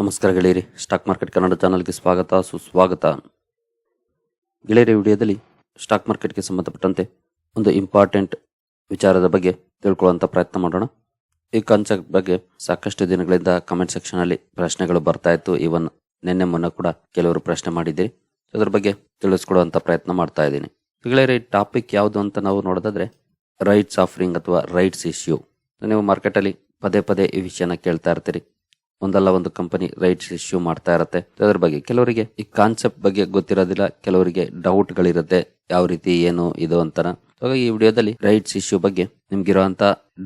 ನಮಸ್ಕಾರ ಗೆಳೆಯರಿ, stock market Kannada ಚಾನಲ್ಗೆ ಸ್ವಾಗತ, ಸುಸ್ವಾಗತ. ಗೆಳೆಯರಿ ವಿಡಿಯೋದಲ್ಲಿ ಸ್ಟಾಕ್ ಮಾರ್ಕೆಟ್ಗೆ ಸಂಬಂಧಪಟ್ಟಂತೆ ಒಂದು ಇಂಪಾರ್ಟೆಂಟ್ ವಿಚಾರದ ಬಗ್ಗೆ ತಿಳ್ಕೊಳ್ಳುವಂಥ ಪ್ರಯತ್ನ ಮಾಡೋಣ. ಈ ಕಾನ್ಸೆಪ್ಟ್ ಬಗ್ಗೆ ಸಾಕಷ್ಟು ದಿನಗಳಿಂದ ಕಮೆಂಟ್ ಸೆಕ್ಷನಲ್ಲಿ ಪ್ರಶ್ನೆಗಳು ಬರ್ತಾ ಇತ್ತು. ಈವನ್ ನಿನ್ನೆ ಮೊನ್ನೆ ಕೂಡ ಕೆಲವರು ಪ್ರಶ್ನೆ ಮಾಡಿದ್ದೀರಿ ಅದ್ರ ಬಗ್ಗೆ ತಿಳಿಸ್ಕೊಡುವಂಥ ಪ್ರಯತ್ನ ಮಾಡ್ತಾ ಇದ್ದೀನಿ. ಗೆಳೆಯರಿ ಟಾಪಿಕ್ ಯಾವುದು ಅಂತ ನಾವು ನೋಡೋದಾದ್ರೆ, ರೈಟ್ಸ್ ಆಫರಿಂಗ್ ಅಥವಾ ರೈಟ್ಸ್ ಇಶ್ಯೂ. ನೀವು ಮಾರ್ಕೆಟಲ್ಲಿ ಪದೇ ಪದೇ ಈ ವಿಷಯನ ಕೇಳ್ತಾ ಇರ್ತೀರಿ. ಒಂದಲ್ಲ ಒಂದು ಕಂಪನಿ ರೈಟ್ಸ್ ಇಶ್ಯೂ ಮಾಡ್ತಾ ಇರತ್ತೆ. ಅದ್ರ ಬಗ್ಗೆ ಕೆಲವರಿಗೆ ಈ ಕಾನ್ಸೆಪ್ಟ್ ಬಗ್ಗೆ ಗೊತ್ತಿರೋದಿಲ್ಲ, ಕೆಲವರಿಗೆ ಡೌಟ್ ಗಳಿರುತ್ತೆ, ಯಾವ ರೀತಿ, ಏನು, ಇದು ಅಂತಾನ. ಹಾಗಾಗಿ ಈ ವಿಡಿಯೋದಲ್ಲಿ ರೈಟ್ಸ್ ಇಶ್ಯೂ ಬಗ್ಗೆ ನಿಮ್ಗಿರುವಂತ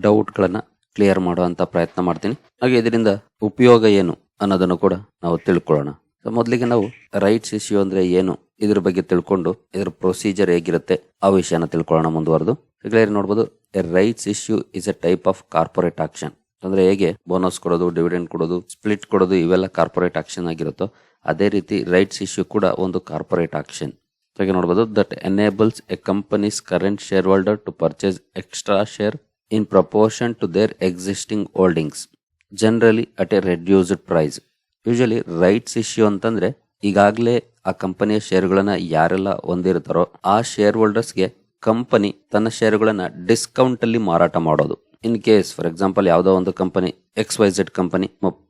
ಡೌಟ್ ಗಳನ್ನ ಕ್ಲಿಯರ್ ಮಾಡುವಂತ ಪ್ರಯತ್ನ ಮಾಡ್ತೀನಿ. ಹಾಗೆ ಇದರಿಂದ ಉಪಯೋಗ ಏನು ಅನ್ನೋದನ್ನು ಕೂಡ ನಾವು ತಿಳ್ಕೊಳ್ಳೋಣ. ಮೊದಲಿಗೆ ನಾವು ರೈಟ್ಸ್ ಇಶ್ಯೂ ಅಂದ್ರೆ ಏನು, ಇದ್ರ ಬಗ್ಗೆ ತಿಳ್ಕೊಂಡು ಇದ್ರ ಪ್ರೊಸೀಜರ್ ಹೇಗಿರುತ್ತೆ, ಆ ವಿಷಯನ ತಿಳ್ಕೊಳ್ಳೋಣ ಮುಂದುವರೆದು. ಈಗಲೇ ನೋಡ್ಬೋದು rights issue is a type of corporate action ಅಂದ್ರೆ ಹೇಗೆ ಬೋನಸ್ ಕೊಡೋದು ಡಿವಿಡೆಂಡ್ ಕೊಡೋದು ಸ್ಪ್ಲಿಟ್ ಕೊಡೋದು, ಇವೆಲ್ಲ ಕಾರ್ಪೊರೇಟ್ ಆಕ್ಷನ್ ಆಗಿರುತ್ತೋ ಅದೇ ರೀತಿ ರೈಟ್ಸ್ ಇಶ್ಯೂ ಕೂಡ ಒಂದು ಕಾರ್ಪೊರೇಟ್ ಆಕ್ಷನ್ ಹಾಗೆ ನೋಡಬಹುದು that enables a company's current share holder to purchase extra share in proportion to their existing holdings generally at a reduced price usually rights issue ಅಂತಂದ್ರೆ ಈಗಾಗಲೇ ಆ ಕಂಪನಿಯ ಶೇರ್ಗಳನ್ನ ಯಾರೆಲ್ಲ ಹೊಂದಿರ್ತಾರೋ ಆ ಶೇರ್ ಹೋಲ್ಡರ್ಸ್ಗೆ ಕಂಪನಿ ತನ್ನ ಶೇರ್ಗಳನ್ನ ಡಿಸ್ಕೌಂಟ್ ಅಲ್ಲಿ ಮಾರಾಟ ಮಾಡೋದು. ಇನ್ ಕೇಸ್ ಫಾರ್ ಎಕ್ಸಾಂಪಲ್ ಯಾವುದೋ ಒಂದು company X Y Z company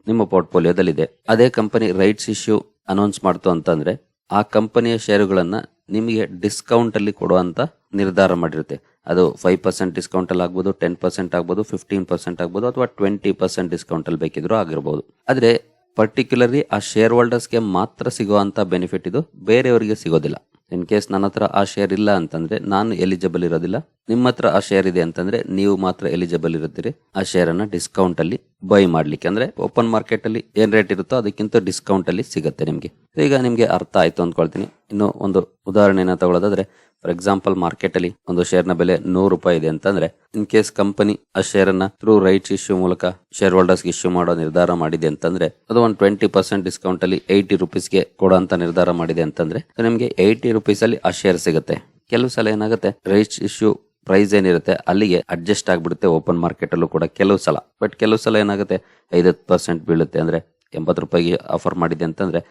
ನಿಮ್ಮ ಪೋರ್ಟ್ಫೋಲಿಯೋದಲ್ಲಿದೆ ಅದೇ ಕಂಪನಿ ರೈಟ್ಸ್ ಇಶ್ಯೂ ಅನೌನ್ಸ್ ಮಾಡ್ತು ಅಂತಂದ್ರೆ, ಆ ಕಂಪನಿಯ ಶೇರುಗಳನ್ನ ನಿಮಗೆ ಡಿಸ್ಕೌಂಟ್ ಅಲ್ಲಿ ಕೊಡುವಂತ ನಿರ್ಧಾರ ಮಾಡಿರುತ್ತೆ. ಅದು ಫೈವ್ ಪರ್ಸೆಂಟ್ ಡಿಸ್ಕೌಂಟ್ ಅಲ್ಲಿ ಆಗ್ಬೋದು ಟೆನ್ ಪರ್ಸೆಂಟ್ ಆಗ್ಬೋದು ಫಿಫ್ಟೀನ್ ಪರ್ಸೆಂಟ್ ಆಗ್ಬೋದು, ಅಥವಾ ಟ್ವೆಂಟಿ ಪರ್ಸೆಂಟ್ ಡಿಸ್ಕೌಂಟ್ ಅಲ್ಲಿ ಬೇಕಿದ್ರು ಆಗಿರ್ಬೋದು. ಆದ್ರೆ ಪರ್ಟಿಕ್ಯುಲರ್ಲಿ ಆ ಶೇರ್ ಹೋಲ್ಡರ್ಸ್ಗೆ ಮಾತ್ರ ಸಿಗುವಂತ ಬೆನಿಫಿಟ್ ಇದು, ಬೇರೆಯವರಿಗೆ ಸಿಗೋದಿಲ್ಲ. ಇನ್ ಕೇಸ್ ನನ್ನ ಹತ್ರ ಆ ಶೇರ್ ಇಲ್ಲ ಅಂತಂದ್ರೆ ನಾನು ಎಲಿಜಿಬಲ್ ಇರೋದಿಲ್ಲ. ನಿಮ್ಮ ಹತ್ರ ಆ ಶೇರ್ ಇದೆ ಅಂತಂದ್ರೆ ನೀವು ಮಾತ್ರ ಎಲಿಜಿಬಲ್ ಇರುತ್ತೀರಿ. ಆ ಶೇರ್ ಅನ್ನ ಡಿಸ್ಕೌಂಟ್ ಅಲ್ಲಿ ಬೈ ಮಾಡ್ಲಿಕ್ಕೆ. ಅಂದ್ರೆ ಓಪನ್ ಮಾರ್ಕೆಟ್ ಅಲ್ಲಿ ಏನ್ ರೇಟ್ ಇರುತ್ತೋ ಅದಕ್ಕಿಂತ ಡಿಸ್ಕೌಂಟ್ ಅಲ್ಲಿ ಸಿಗುತ್ತೆ ನಿಮ್ಗೆ. ಈಗ ನಿಮ್ಗೆ ಅರ್ಥ ಆಯ್ತು ಅಂದ್ಕೊಳ್ತೀನಿ. ಇನ್ನು ಒಂದು ಉದಾಹರಣೆನ ತಗೊಳ್ಳೋದಾದ್ರೆ ಫಾರ್ ಎಕ್ಸಾಂಪಲ್ ಮಾರ್ಕೆಟ್ ಅಲ್ಲಿ ಒಂದು ಶೇರ್ನ ಬೆಲೆ ನೂರು ರೂಪಾಯಿ ಇದೆ ಅಂತಂದ್ರೆ ಇನ್ ಕೇಸ್ ಕಂಪನಿ ಆ ಶೇರ್ ಅನ್ನ ಥ್ರೂ ರೈಟ್ಸ್ ಇಶ್ಯೂ ಮೂಲಕ ಶೇರ್ ಹೋಲ್ಡರ್ಸ್ ಇಶ್ಯೂ ಮಾಡೋ ನಿರ್ಧಾರ ಮಾಡಿದೆ ಅಂತಂದ್ರೆ, ಅದು ಒಂದು ಟ್ವೆಂಟಿ ಪರ್ಸೆಂಟ್ ಡಿಸ್ಕೌಂಟ್ ಅಲ್ಲಿ ಏಯ್ಟಿ ರುಪೀಸ್ಗೆ ಕೊಡುವಂತ ನಿರ್ಧಾರ ಮಾಡಿದೆ ಅಂತಂದ್ರೆ ನಿಮಗೆ ಏಯ್ಟಿ ರುಪೀಸ್ ಅಲ್ಲಿ ಆ ಶೇರ್ ಸಿಗುತ್ತೆ. ಕೆಲವು ಸಲ ಏನಾಗುತ್ತೆ ರೈಟ್ಸ್ ಇಶ್ಯೂ ಪ್ರೈಸ್ ಏನಿರುತ್ತೆ, ಅಲ್ಲಿಗೆ ಅಡ್ಜಸ್ಟ್ ಆಗ್ಬಿಡುತ್ತೆ ಓಪನ್ ಮಾರ್ಕೆಟ್ ಅಲ್ಲೂ ಕೂಡ ಕೆಲವು ಸಲ. ಬಟ್ ಕೆಲವು ಸಲ ಏನಾಗುತ್ತೆ ಐದತ್ತು ಪರ್ಸೆಂಟ್ ಬೀಳುತ್ತೆ ಅಂದ್ರೆ, ಎಂಬತ್ತು ರೂಪಾಯಿಗೆ ಆಫರ್ ಮಾಡಿದೆ ಅಂತಂದ್ರೆ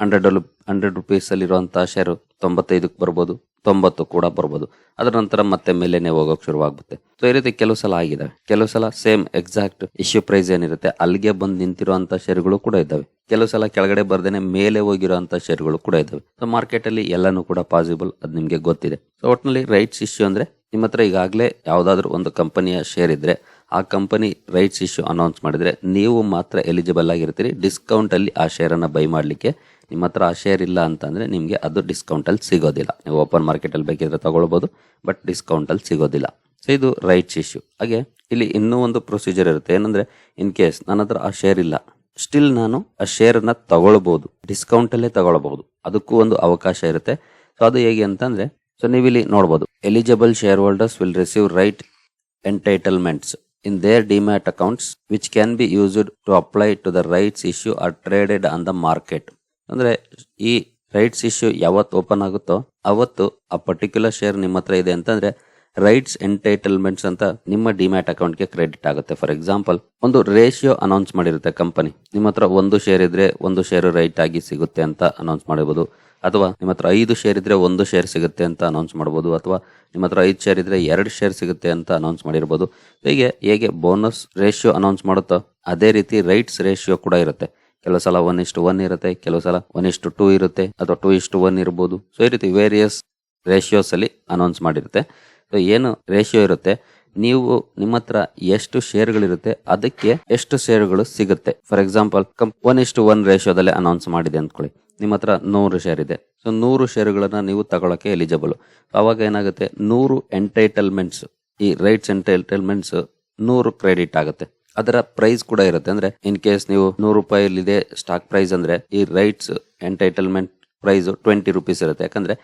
ಹಂಡ್ರೆಡ್ ಹಂಡ್ರೆಡ್ ರುಪೀಸ್ ಅಲ್ಲಿ ಇರುವಂತಹ ಶೇರು ತೊಂಬತ್ತೈದಕ್ಕೆ ಬರ್ಬೋದು, ತೊಂಬತ್ತು ಕೂಡ ಬರ್ಬೋದು. ಅದರ ನಂತರ ಮತ್ತೆ ಮೇಲೆನೆ ಹೋಗೋಕ್ ಶುರುವಾಗುತ್ತೆ ಸೊ ಈ ರೀತಿ ಕೆಲವು ಸಲ ಆಗಿದಾವೆ. ಕೆಲವು ಸಲ ಸೇಮ್ ಎಕ್ಸಾಕ್ಟ್ ಇಶ್ಯೂ ಪ್ರೈಸ್ ಏನಿರುತ್ತೆ, ಅಲ್ಲಿಗೆ ಬಂದು ನಿಂತಿರುವಂತ ಶೇರುಗಳು ಕೂಡ ಇದ್ದಾವೆ. ಕೆಲವು ಸಲ ಕೆಳಗಡೆ ಬರ್ದೇನೆ ಮೇಲೆ ಹೋಗಿರುವಂತ ಶೇರುಗಳು ಕೂಡ ಇದ್ದಾವೆ. ಸೊ ಮಾರ್ಕೆಟ್ ಅಲ್ಲಿ ಎಲ್ಲಾನು ಕೂಡ ಪಾಸಿಬಲ್ ಅದ್ ನಿಮ್ಗೆ ಗೊತ್ತಿದೆ. ಸೊ ಒಟ್ನಲ್ಲಿ ರೈಟ್ಸ್ ಇಶ್ಯೂ ಅಂದ್ರೆ ನಿಮ್ಮ ಹತ್ರ ಈಗಾಗಲೇ ಯಾವ್ದಾದ್ರು ಒಂದು ಕಂಪನಿಯ ಶೇರ್ ಇದ್ರೆ ಆ ಕಂಪನಿ ರೈಟ್ಸ್ ಇಶ್ಯೂ ಅನೌನ್ಸ್ ಮಾಡಿದರೆ ನೀವು ಮಾತ್ರ ಎಲಿಜಿಬಲ್ ಆಗಿರ್ತೀರಿ. ಡಿಸ್ಕೌಂಟಲ್ಲಿ ಆ ಶೇರನ್ನು ಬೈ ಮಾಡಲಿಕ್ಕೆ ನಿಮ್ಮ ಹತ್ರ ಆ ಶೇರ್ ಇಲ್ಲ ಅಂತಂದರೆ ನಿಮಗೆ ಅದು ಡಿಸ್ಕೌಂಟಲ್ಲಿ ಸಿಗೋದಿಲ್ಲ. ನೀವು ಓಪನ್ ಮಾರ್ಕೆಟಲ್ಲಿ ಬೇಕಿದ್ರೆ ತೊಗೊಳ್ಬೋದು ಬಟ್ ಡಿಸ್ಕೌಂಟಲ್ಲಿ ಸಿಗೋದಿಲ್ಲ. ಸೊ ಇದು ರೈಟ್ಸ್ ಇಶ್ಯೂ ಹಾಗೆ ಇಲ್ಲಿ ಇನ್ನೂ ಒಂದು ಪ್ರೊಸೀಜರ್ ಇರುತ್ತೆ. ಏನಂದರೆ ಇನ್ ಕೇಸ್ ನನ್ನ ಹತ್ರ ಆ ಶೇರ್ ಇಲ್ಲ ಸ್ಟಿಲ್ ನಾನು ಆ ಶೇರನ್ನ ತಗೊಳ್ಬೋದು ಡಿಸ್ಕೌಂಟಲ್ಲೇ ತಗೊಳ್ಬಹುದು ಅದಕ್ಕೂ ಒಂದು ಅವಕಾಶ ಇರುತ್ತೆ. ಸೊ ಅದು ಹೇಗೆ ಅಂತಂದರೆ ಸೊ ನೀವು ಇಲ್ಲಿ ನೋಡಬಹುದು eligible share holders will receive right entitlements in their demat accounts which can be used to apply to the rights issue or traded on the market ಅಂದ್ರೆ ಈ ರೈಟ್ಸ್ ಇಶ್ಯೂ ಯಾವತ್ತು ಓಪನ್ ಆಗುತ್ತೋ ಅವತ್ತು ಆ ಪರ್ಟಿಕ್ಯುಲರ್ ಶೇರ್ ನಿಮ್ಮ ಹತ್ರ ಇದೆ ಅಂತಂದ್ರೆ ರೈಟ್ಸ್ ಎಂಟೈಟಲ್ಮೆಂಟ್ಸ್ ಅಂತ ನಿಮ್ಮ ಡಿಮ್ಯಾಟ್ ಅಕೌಂಟ್ಗೆ ಕ್ರೆಡಿಟ್ ಆಗುತ್ತೆ. ಫಾರ್ ಎಕ್ಸಾಂಪಲ್ ಒಂದು ರೇಷಿಯೋ ಅನೌನ್ಸ್ ಮಾಡಿರುತ್ತೆ ಕಂಪನಿ ನಿಮ್ಮ ಹತ್ರ ಒಂದು ಶೇರ್ ಇದ್ರೆ ಒಂದು ಶೇರ್ ರೈಟ್ ಆಗಿ ಸಿಗುತ್ತೆ ಅಂತ ಅನೌನ್ಸ್ ಮಾಡಬಹುದು. ಅಥವಾ ನಿಮ್ಮ ಹತ್ರ ಐದು ಶೇರ್ ಇದ್ರೆ ಒಂದು ಶೇರ್ ಸಿಗುತ್ತೆ ಅಂತ ಅನೌನ್ಸ್ ಮಾಡಬಹುದು ಅಥವಾ ನಿಮ್ಮ ಹತ್ರ ಐದು ಶೇರ್ ಇದ್ರೆ ಎರಡು ಶೇರ್ ಸಿಗುತ್ತೆ ಅಂತ ಅನೌನ್ಸ್ ಮಾಡಿರ್ಬೋದು. ಹೀಗೆ, ಹೇಗೆ ಬೋನಸ್ ರೇಷಿಯೋ ಅನೌನ್ಸ್ ಮಾಡುತ್ತೋ ಅದೇ ರೀತಿ ರೈಟ್ಸ್ ರೇಷಿಯೋ ಕೂಡ ಇರುತ್ತೆ. ಕೆಲವು ಸಲ ಒನ್ ಇಷ್ಟು ಒನ್ ಇರುತ್ತೆ, ಕೆಲವು ಸಲ ಒನ್ ಇಷ್ಟು ಟೂ ಇರುತ್ತೆ, ಅಥವಾ ಟೂ ಇಷ್ಟು ಒನ್ ಇರ್ಬೋದು. ಸೊ ಈ ರೀತಿ ವೇರಿಯಸ್ ರೇಷಿಯೋಸ್ ಅಲ್ಲಿ ಅನೌನ್ಸ್ ಮಾಡಿರುತ್ತೆ. ಸೊ ಏನು ರೇಷಿಯೋ ಇರುತ್ತೆ? ನೀವು ನಿಮ್ಮ ಹತ್ರ ಎಷ್ಟು ಶೇರ್ಗಳಿರುತ್ತೆ ಅದಕ್ಕೆ ಎಷ್ಟು ಶೇರ್ಗಳು ಸಿಗುತ್ತೆ. ಫಾರ್ ಎಕ್ಸಾಂಪಲ್ ಒನ್ ಇಷ್ಟು ಒನ್ ರೇಷಿಯೋದಲ್ಲಿ ಅನೌನ್ಸ್ ಮಾಡಿದೆ ಅಂದ್ಕೊಳ್ಳಿ. ನಿಮ್ಮ ಹತ್ರ ನೂರು ಶೇರ್ ಇದೆ. ಸೊ ನೂರು ಶೇರುಗಳನ್ನು ನೀವು ತಗೊಳಕ್ಕೆ ಎಲಿಜಿಬಲ್ ಅವಾಗ ಏನಾಗುತ್ತೆ? ನೂರು ಎಂಟೈಟಲ್ಮೆಂಟ್ಸ್ ಈ ರೈಟ್ಸ್ ಎಂಟೈಟಲ್ಮೆಂಟ್ಸ್ ನೂರು ಕ್ರೆಡಿಟ್ ಆಗುತ್ತೆ. ಅದರ ಪ್ರೈಸ್ ಕೂಡ ಇರುತ್ತೆ. ಅಂದ್ರೆ ಇನ್ ಕೇಸ್ ನೀವು ನೂರು ರೂಪಾಯಿಲಿದೆ ಸ್ಟಾಕ್ ಪ್ರೈಸ್ ಅಂದ್ರೆ, ಈ rights entitlement price twenty rupees ಇರುತ್ತೆ. ಯಾಕಂದ್ರೆ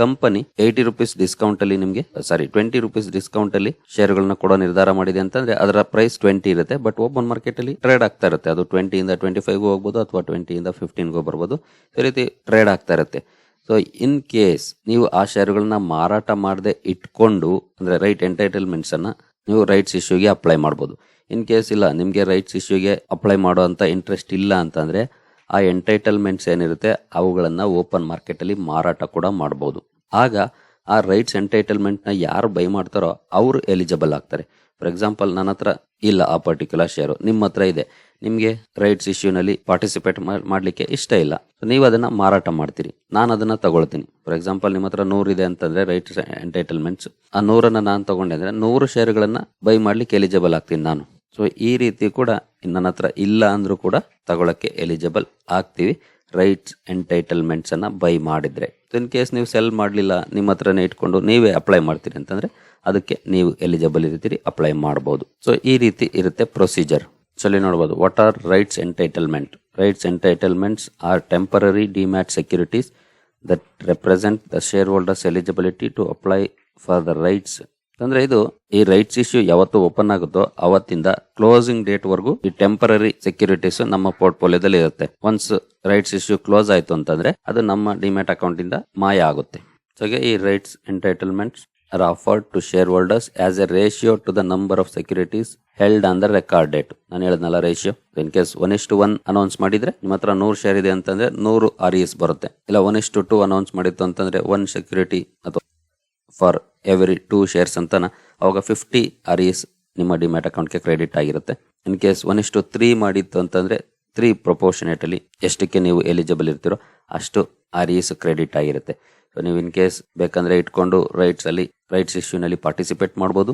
ಕಂಪನಿ ಏಯ್ಟಿ ರುಪೀಸ್ ಡಿಸ್ಕೌಂಟ್ ಅಲ್ಲಿ ನಿಮಗೆ ಸಾರಿ ಟ್ವೆಂಟಿ ರುಪೀಸ್ ಡಿಸ್ಕೌಂಟ್ ಅಲ್ಲಿ ಶೇರ್ಗಳನ್ನ ಕೊಡೋ ನಿರ್ಧಾರ ಮಾಡಿದೆ ಅಂತಂದ್ರೆ ಅದರ ಪ್ರೈಸ್ ಟ್ವೆಂಟಿ ಇರುತ್ತೆ. ಬಟ್ ಓಪನ್ ಮಾರ್ಕೆಟ್ ಅಲ್ಲಿ ಟ್ರೇಡ್ ಆಗ್ತಾ ಇರುತ್ತೆ. ಅದು ಟ್ವೆಂಟಿ ಇಂದ ಟ್ವೆಂಟಿ ಫೈವ್ ಹೋಗ್ಬೋದು ಅಥವಾ ಟ್ವೆಂಟಿ ಇಂದ ಫಿಫ್ಟೀನ್ಗೂ ಬರ್ಬೋದು. ಈ ರೀತಿ ಟ್ರೇಡ್ ಆಗ್ತಾ ಇರುತ್ತೆ. ಸೊ ಇನ್ ಕೇಸ್ ನೀವು ಆ ಶೇರ್ಗಳನ್ನ ಮಾರಾಟ ಮಾಡದೆ ಇಟ್ಕೊಂಡು, ಅಂದ್ರೆ ರೈಟ್ ಎಂಟೈಟಲ್ಮೆಂಟ್ಸ್ ಅನ್ನ ನೀವು ರೈಟ್ಸ್ ಇಶ್ಯೂಗೆ ಅಪ್ಲೈ ಮಾಡ್ಬೋದು. ಇನ್ ಕೇಸ್ ಇಲ್ಲ, ನಿಮಗೆ ರೈಟ್ಸ್ ಇಶ್ಯೂಗೆ ಅಪ್ಲೈ ಮಾಡುವಂತ ಇಂಟ್ರೆಸ್ಟ್ ಇಲ್ಲ ಅಂತಂದ್ರೆ ಆ ಎಂಟೈಟಲ್ಮೆಂಟ್ಸ್ ಏನಿರುತ್ತೆ, ಅವುಗಳನ್ನು ಓಪನ್ ಮಾರ್ಕೆಟ್ ಅಲ್ಲಿ ಮಾರಾಟ ಕೂಡ ಮಾಡಬಹುದು ಆಗ ಆ ರೈಟ್ಸ್ ಎಂಟೈಟಲ್ಮೆಂಟ್ನ ಯಾರು ಬೈ ಮಾಡ್ತಾರೋ ಅವರು ಎಲಿಜಿಬಲ್ ಆಗ್ತಾರೆ. ಫಾರ್ ಎಕ್ಸಾಂಪಲ್ ನನ್ನ ಹತ್ರ ಇಲ್ಲ ಆ ಪರ್ಟಿಕ್ಯುಲರ್ ಶೇರು ನಿಮ್ಮ ಹತ್ರ ಇದೆ. ನಿಮಗೆ ರೈಟ್ಸ್ ಇಶ್ಯೂನಲ್ಲಿ ಪಾರ್ಟಿಸಿಪೇಟ್ ಮಾಡಲಿಕ್ಕೆ ಇಷ್ಟ ಇಲ್ಲ. ನೀವು ಅದನ್ನ ಮಾರಾಟ ಮಾಡ್ತೀರಿ. ನಾನು ಅದನ್ನ ತಗೊಳ್ತೀನಿ. ಫಾರ್ ಎಕ್ಸಾಂಪಲ್ ನಿಮ್ಮ ಹತ್ರ ನೂರು ಇದೆ ಅಂತಂದ್ರೆ ರೈಟ್ಸ್ ಎಂಟೈಟಲ್ಮೆಂಟ್ಸ್ ಆ ನೂರನ್ನು ನಾನು ತಗೊಂಡೆ ಅಂದರೆ ನೂರು ಶೇರುಗಳನ್ನು ಬೈ ಮಾಡ್ಲಿಕ್ಕೆ ಎಲಿಜಿಬಲ್ ಆಗ್ತೀನಿ ನಾನು. ಸೊ ಈ ರೀತಿ ಕೂಡ ನನ್ನ ಹತ್ರ ಇಲ್ಲ ಅಂದರೂ ಕೂಡ ತಗೊಳ್ಳೋಕ್ಕೆ ಎಲಿಜಿಬಲ್ ಆಗ್ತೀವಿ. ರೈಟ್ಸ್ ಎಂಟೈಟಲ್ಮೆಂಟ್ಸ್ ಅನ್ನ ಬೈ ಮಾಡಿದ್ರೆ. ಇನ್ ಕೇಸ್ ನೀವು ಸೆಲ್ ಮಾಡಲಿಲ್ಲ, ನಿಮ್ಮ ಹತ್ರನೇ ಇಟ್ಕೊಂಡು ನೀವೇ ಅಪ್ಲೈ ಮಾಡ್ತೀರಿ ಅಂತಂದ್ರೆ ಅದಕ್ಕೆ ನೀವು ಎಲಿಜಿಬಲ್ ಇರ್ತೀರಿ ಅಪ್ಲೈ ಮಾಡಬಹುದು ಸೊ ಈ ರೀತಿ ಇರುತ್ತೆ ಪ್ರೊಸೀಜರ್ ಸೊ ನೋಡಬಹುದು what are rights entitlement rights entitlements are temporary demat securities that represent the share holders eligibility to apply for the rights ಅಂದ್ರೆ ಇದು ಈ ರೈಟ್ಸ್ ಇಶ್ಯೂ ಯಾವತ್ತು ಓಪನ್ ಆಗುತ್ತೋ ಅವತ್ತಿಂದ ಕ್ಲೋಸಿಂಗ್ ಡೇಟ್ ವರೆಗೂ ಈ ಟೆಂಪರರಿ ಸೆಕ್ಯೂರಿಟೀಸ್ ನಮ್ಮ ಪೋರ್ಟ್ಫೋಲಿಯೋದಲ್ಲಿ ಇರುತ್ತೆ. ಒನ್ಸ್ ರೈಟ್ಸ್ ಇಶ್ಯೂ ಕ್ಲೋಸ್ ಆಯ್ತು ಅಂತಂದ್ರೆ ಅದು ನಮ್ಮ ಡಿಮ್ಯಾಟ್ ಅಕೌಂಟ್ ಇಂದ ಮಾಯ ಆಗುತ್ತೆ. ಸೊ ಈ rights entitlements are to share holders as a ratio to the number of securities held on the record date ನಾನು ಹೇಳಿದ್ನಲ್ಲ ರೇಷಿಯೋ ಇನ್ ಕೇಸ್ ಒನ್ ಇಷ್ಟು ಒನ್ ಅನೌನ್ಸ್ ಮಾಡಿದ್ರೆ ನಿಮ್ಮ ಹತ್ರ ನೂರು ಶೇರ್ ಇದೆ ಅಂತಂದ್ರೆ ನೂರು ಆರ್ ಇಸ್ ಬರುತ್ತೆ. ಇಲ್ಲ ಒನ್ ಇಷ್ಟು ಟು ಅನೌನ್ಸ್ ಮಾಡಿತ್ತು ಅಂತಂದ್ರೆ ಒನ್ ಸೆಕ್ಯೂರಿಟಿ ಅಥವಾ ಫಾರ್ ಎವ್ರಿ ಟೂ ಶೇರ್ಸ್ ಅಂತನ ಅವಾಗ ಫಿಫ್ಟಿ ಆರ್ ಎಸ್ ನಿಮ್ಮ ಡಿಮ್ಯಾಟ್ ಅಕೌಂಟ್ಗೆ ಕ್ರೆಡಿಟ್ ಆಗಿರುತ್ತೆ. ಇನ್ ಕೇಸ್ ಒನ್ ಇಷ್ಟು ತ್ರೀ ಮಾಡಿತ್ತು ಅಂತಂದರೆ ತ್ರೀ ಪ್ರೊಪೋರ್ಷನೇಟಲಿ ಎಷ್ಟಕ್ಕೆ ನೀವು ಎಲಿಜಿಬಲ್ ಇರ್ತೀರೋ ಅಷ್ಟು ಆರ್ ಎಸ್ ಕ್ರೆಡಿಟ್ ಆಗಿರುತ್ತೆ. ಸೊ ನೀವು ಇನ್ ಕೇಸ್ ಬೇಕಂದರೆ ಇಟ್ಕೊಂಡು ರೈಟ್ಸಲ್ಲಿ ರೈಟ್ಸ್ ಇಶ್ಯೂನಲ್ಲಿ ಪಾರ್ಟಿಸಿಪೇಟ್ ಮಾಡ್ಬೋದು.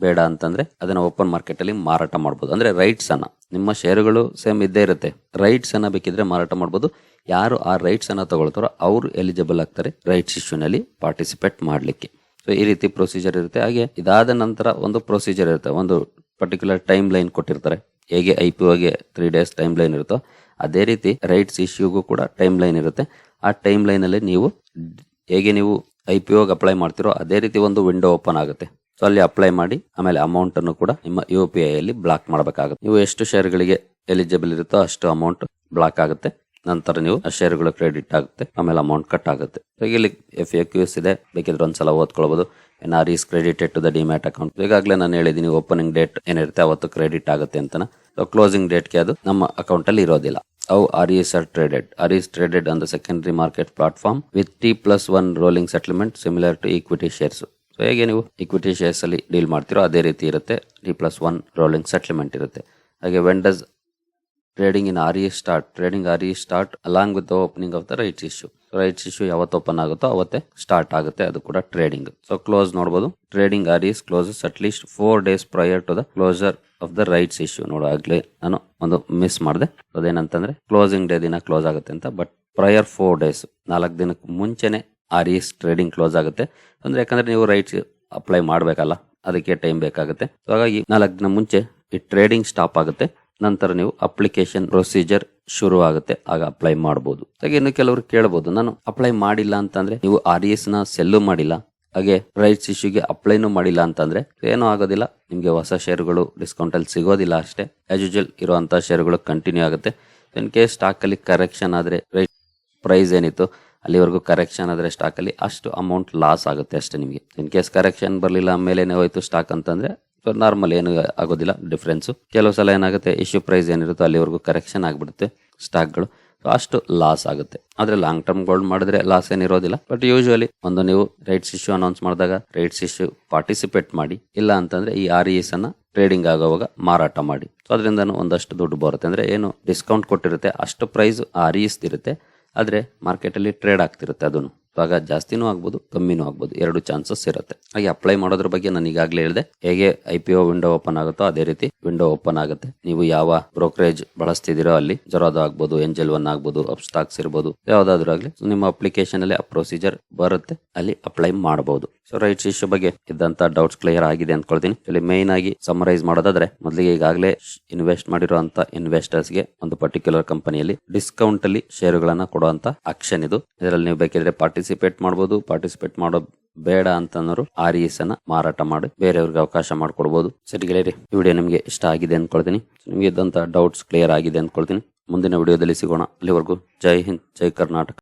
ಬೇಡ ಅಂತಂದ್ರೆ ಅದನ್ನ ಓಪನ್ ಮಾರ್ಕೆಟ್ ಅಲ್ಲಿ ಮಾರಾಟ ಮಾಡಬಹುದು ಅಂದ್ರೆ ರೈಟ್ಸ್ ಅನ್ನ. ನಿಮ್ಮ ಶೇರುಗಳು ಸೇಮ್ ಇದ್ದೇ ಇರುತ್ತೆ. ರೈಟ್ಸ್ ಅನ್ನ ಬೇಕಿದ್ರೆ ಮಾರಾಟ ಮಾಡಬಹುದು ಯಾರು ಆ ರೈಟ್ಸ್ ಅನ್ನ ತಗೊಳ್ತಾರೋ ಅವರು ಎಲಿಜಿಬಲ್ ಆಗ್ತಾರೆ ರೈಟ್ಸ್ ಇಶ್ಯೂನಲ್ಲಿ ಪಾರ್ಟಿಸಿಪೇಟ್ ಮಾಡ್ಲಿಕ್ಕೆ. ಸೊ ಈ ರೀತಿ ಪ್ರೊಸೀಜರ್ ಇರುತ್ತೆ. ಹಾಗೆ ಇದಾದ ನಂತರ ಒಂದು ಪ್ರೊಸೀಜರ್ ಇರುತ್ತೆ. ಒಂದು ಪರ್ಟಿಕ್ಯುಲರ್ ಟೈಮ್ ಲೈನ್ ಕೊಟ್ಟಿರ್ತಾರೆ. ಹೇಗೆ ಐ ಪಿ ಓಗೆ ತ್ರೀ ಡೇಸ್ ಟೈಮ್ ಲೈನ್ ಇರುತ್ತೋ ಅದೇ ರೀತಿ ರೈಟ್ಸ್ ಇಶ್ಯೂಗೂ ಕೂಡ ಟೈಮ್ ಲೈನ್ ಇರುತ್ತೆ. ಆ ಟೈಮ್ ಲೈನ್ ಅಲ್ಲಿ ನೀವು ಹೇಗೆ ನೀವು ಐ ಪಿ ಓಗೆ ಅಪ್ಲೈ ಮಾಡ್ತಿರೋ ಅದೇ ರೀತಿ ಒಂದು ವಿಂಡೋ ಓಪನ್ ಆಗುತ್ತೆ. ಸೊ ಅಲ್ಲಿ ಅಪ್ಲೈ ಮಾಡಿ, ಆಮೇಲೆ ಅಮೌಂಟ್ ಅನ್ನು ಕೂಡ ನಿಮ್ಮ ಯು ಪಿ ಐ ಅಲ್ಲಿ ಬ್ಲಾಕ್ ಮಾಡಬೇಕಾಗುತ್ತೆ. ನೀವು ಎಷ್ಟು ಶೇರ್ಗಳಿಗೆ ಎಲಿಜಿಬಲ್ ಇರುತ್ತೋ ಅಷ್ಟು ಅಮೌಂಟ್ ಬ್ಲಾಕ್ ಆಗುತ್ತೆ. ನಂತರ ನೀವು ಆ ಶೇರ್ಗಳು ಕ್ರೆಡಿಟ್ ಆಗುತ್ತೆ, ಆಮೇಲೆ ಅಮೌಂಟ್ ಕಟ್ ಆಗುತ್ತೆ. ಇಲ್ಲಿ ಎಫ್ ಎ ಕ್ಯೂಸ್ ಇದೆ. ಬೇಕಿದ್ರೆ ಒಂದ್ಸಲ ಓದ್ಕೊಳ್ಬಹುದು N R is credited to the demat account ಈಗಾಗಲೇ ನಾನು ಹೇಳಿದ್ದೀನಿ ಓಪನಿಂಗ್ ಡೇಟ್ ಏನಿರುತ್ತೆ ಅವತ್ತು ಕ್ರೆಡಿಟ್ ಆಗುತ್ತೆ ಅಂತ ಸೊ ಕ್ಲೋಸಿಂಗ್ ಡೇಟ್ಗೆ ಅದು ನಮ್ಮ ಅಕೌಂಟ್ ಅಲ್ಲಿ ಇರೋದಿಲ್ಲ. ಅವು R is R traded R is traded on the secondary market platform with T plus one rolling settlement similar to equity shares so ಹೇಗೆ ನೀವು ಇಕ್ವಿಟಿ ಶೇರ್ಸಲ್ಲಿ ಡೀಲ್ ಮಾಡ್ತಿರೋ ಅದೇ ರೀತಿ ಇರುತ್ತೆ. D plus one rolling settlement ಇರುತ್ತೆ. ಹಾಗೆ when trading in R E start trading R E start along with the opening of the rights issue rights issue ಯಾವತ್ತು ಓಪನ್ ಆಗುತ್ತೋ ಅವತ್ತೇ ಸ್ಟಾರ್ಟ್ ಆಗುತ್ತೆ. ಅದು ಕೂಡ ಟ್ರೇಡಿಂಗ್ ಸೊ ಕ್ಲೋಸ್ ನೋಡಬಹುದು trading R Es closes at least four days prior to the closure of the rights issue ನೋಡೋ, ಆಗ್ಲೇ ನಾನು ಒಂದು ಮಿಸ್ ಮಾಡಿದೆ. ಅದೇನಂತಂದ್ರೆ ಕ್ಲೋಸಿಂಗ್ ಡೇ ದಿನ ಕ್ಲೋಸ್ ಆಗುತ್ತೆ ಅಂತ. ಬಟ್ ಪ್ರಯರ್ ಫೋರ್ ಡೇಸ್ ನಾಲ್ಕು ದಿನಕ್ಕೆ ಮುಂಚೆನೆ ಆರ್ ರೀಸ್ ಟ್ರೇಡಿಂಗ್ ಕ್ಲೋಸ್ ಆಗುತ್ತೆ. ಅಂದ್ರೆ ಯಾಕಂದ್ರೆ ನೀವು ರೈಟ್ಸ್ ಅಪ್ಲೈ ಮಾಡಬೇಕಲ್ಲ, ಅದಕ್ಕೆ ಟೈಮ್ ಬೇಕಾಗುತ್ತೆ. ಹಾಗಾಗಿ ನಾಲ್ಕು ದಿನ ಮುಂಚೆ ಈ ಟ್ರೇಡಿಂಗ್ ಸ್ಟಾಪ್ ಆಗುತ್ತೆ. ನಂತರ ನೀವು ಅಪ್ಲಿಕೇಶನ್ ಪ್ರೊಸೀಜರ್ ಶುರು ಆಗುತ್ತೆ ಆಗ ಅಪ್ಲೈ ಮಾಡಬಹುದು ಹಾಗೆ ಇನ್ನು ಕೆಲವರು ಕೇಳಬಹುದು ನಾನು ಅಪ್ಲೈ ಮಾಡಿಲ್ಲ ಅಂತಂದ್ರೆ ನೀವು ಆರ್ ಎಸ್ನ ಸೆಲ್ಲು ಮಾಡಿಲ್ಲ. ಹಾಗೆ ರೈಟ್ಸ್ ಇಶ್ಯೂಗೆ ಅಪ್ಲೈನು ಮಾಡಿಲ್ಲ ಅಂತಂದ್ರೆ ಏನೂ ಆಗೋದಿಲ್ಲ. ನಿಮಗೆ ಹೊಸ ಶೇರುಗಳು ಡಿಸ್ಕೌಂಟ್ ಅಲ್ಲಿ ಸಿಗೋದಿಲ್ಲ ಅಷ್ಟೇ. ಆಸ್ ಯೂಜಲ್ ಇರುವಂತಹ ಶೇರುಗಳು ಕಂಟಿನ್ಯೂ ಆಗುತ್ತೆ. ಇನ್ ಕೇಸ್ ಸ್ಟಾಕ್ ಅಲ್ಲಿ ಕರೆಕ್ಷನ್ ಆದ್ರೆ ರೈಟ್ ಪ್ರೈಸ್ ಏನಿತ್ತು ಅಲ್ಲಿವರೆಗೂ ಕರೆಕ್ಷನ್ ಆದರೆ ಸ್ಟಾಕಲ್ಲಿ ಅಷ್ಟು ಅಮೌಂಟ್ ಲಾಸ್ ಆಗುತ್ತೆ ಅಷ್ಟೇ ನಿಮಗೆ. ಇನ್ ಕೇಸ್ ಕರೆಕ್ಷನ್ ಬರಲಿಲ್ಲ ಮೇಲೇನೆ ಹೋಯಿತು ಸ್ಟಾಕ್ ಅಂತಂದರೆ ನಾರ್ಮಲ್ ಏನು ಆಗೋದಿಲ್ಲ ಡಿಫ್ರೆನ್ಸು ಕೆಲವು ಸಲ ಏನಾಗುತ್ತೆ ಇಶ್ಯೂ ಪ್ರೈಸ್ ಏನಿರುತ್ತೋ ಅಲ್ಲಿವರೆಗೂ ಕರೆಕ್ಷನ್ ಆಗಿಬಿಡುತ್ತೆ ಸ್ಟಾಕ್ಗಳು ಅಷ್ಟು ಲಾಸ್ ಆಗುತ್ತೆ. ಆದರೆ ಲಾಂಗ್ ಟರ್ಮ್ ಗೋಲ್ಡ್ ಮಾಡಿದ್ರೆ ಲಾಸ್ ಏನಿರೋದಿಲ್ಲ ಬಟ್ ಯೂಶುವಲಿ ಒಂದು ನೀವು ರೈಟ್ಸ್ ಇಶ್ಯೂ ಅನೌನ್ಸ್ ಮಾಡಿದಾಗ ರೈಟ್ಸ್ ಇಶ್ಯೂ ಪಾರ್ಟಿಸಿಪೇಟ್ ಮಾಡಿ. ಇಲ್ಲ ಅಂತಂದ್ರೆ ಈ ಆರ್ ಅನ್ನ ಟ್ರೇಡಿಂಗ್ ಆಗುವಾಗ ಮಾರಾಟ ಮಾಡಿ. ಸೊ ಅದರಿಂದ ಒಂದಷ್ಟು ದುಡ್ಡು ಬರುತ್ತೆ. ಅಂದ್ರೆ ಏನು ಡಿಸ್ಕೌಂಟ್ ಕೊಟ್ಟಿರುತ್ತೆ, ಅಷ್ಟು ಪ್ರೈಸ್ ಆರ್ ಇಸ್ ಇರುತ್ತೆ. ಆದ್ರೆ ಮಾರ್ಕೆಟಲ್ಲಿ ಟ್ರೇಡ್ ಆಗ್ತಿರುತ್ತೆ ಅದನ್ನು ಆಗ ಜಾಸ್ತಿನೂ ಆಗ್ಬೋದು, ಕಮ್ಮಿನೂ ಆಗ್ಬೋದು. ಎರಡು ಚಾನ್ಸಸ್ ಇರುತ್ತೆ. ಹಾಗೆ ಅಪ್ಲೈ ಮಾಡೋದ್ರ ಬಗ್ಗೆ ನಾನು ಈಗಾಗಲೇ ಹೇಳಿದೆ. ಹೇಗೆ I P O window open ಆಗುತ್ತೋ ಅದೇ ರೀತಿ ವಿಂಡೋ ಓಪನ್ ಆಗುತ್ತೆ. ನೀವು ಯಾವ ಬ್ರೋಕರೇಜ್ ಬಳಸ್ತಿದ್ದೀರೋ ಅಲ್ಲಿ ಜೊರಾದೋ ಆಗ್ಬೋದು ಎಂಜಲ್ ಒನ್ ಆಗ್ಬೋದು ಅಪ್ ಸ್ಟಾಕ್ಸ್ ಇರ್ಬೋದು, ಯಾವ್ದಾದ್ರು ಆಗ್ಲಿ So ನಿಮ್ಮ ಅಪ್ಲಿಕೇಶನ್ ಅಲ್ಲಿ ಆ ಪ್ರೊಸೀಜರ್ ಬರುತ್ತೆ. ಅಲ್ಲಿ ಅಪ್ಲೈ ಮಾಡಬಹುದು ಸೊ ರೈಟ್ಸ್ ಇಶ್ಯೂ ಬಗ್ಗೆ ಇದ್ದಂತ ಡೌಟ್ಸ್ ಕ್ಲಿಯರ್ ಆಗಿದೆ ಅನ್ಕೊಳ್ತೀನಿ. ಇಲ್ಲಿ ಮೇನ್ ಆಗಿ ಸಮರೈಸ್ ಮಾಡೋದಾದ್ರೆ, ಮೊದಲಿಗೆ ಈಗಾಗಲೇ ಇನ್ವೆಸ್ಟ್ ಮಾಡಿರುವಂತ ಇನ್ವೆಸ್ಟರ್ಸ್ಗೆ ಒಂದು ಪರ್ಟಿಕ್ಯುಲರ್ ಕಂಪನಿಯಲ್ಲಿ ಡಿಸ್ಕೌಂಟ್ ಅಲ್ಲಿ ಶೇರುಗಳನ್ನ ಕೊಡುವಂತ ಆಕ್ಷನ್ ಇದು. ಇದರಲ್ಲಿ ನೀವು ಬೇಕಿದ್ರೆ ಪಾರ್ಟಿಸಿಪೇಟ್ ಮಾಡಬಹುದು ಪಾರ್ಟಿಸಿಪೇಟ್ ಮಾಡೋ ಬೇಡ ಅಂತಂದ್ರು ಎಸ್ ಅನ್ನ ಮಾರಾಟ ಮಾಡಿ ಬೇರೆಯವ್ರಿಗೆ ಅವಕಾಶ ಮಾಡ್ಕೊಡ್ಬೋದು. ಸರಿ ಗೆಳೆಯರಿ, ಈ ವಿಡಿಯೋ ನಿಮಗೆ ಇಷ್ಟ ಆಗಿದೆ ಅನ್ಕೊಳ್ತೀನಿ. ನಿಮಗೆ ಇದ್ದಂತ ಡೌಟ್ಸ್ ಕ್ಲಿಯರ್ ಆಗಿದೆ ಅನ್ಕೊಳ್ತೀನಿ. ಮುಂದಿನ ವಿಡಿಯೋದಲ್ಲಿ ಸಿಗೋಣ. ಅಲ್ಲಿವರೆಗೂ ಜೈ ಹಿಂದ್, ಜೈ ಕರ್ನಾಟಕ.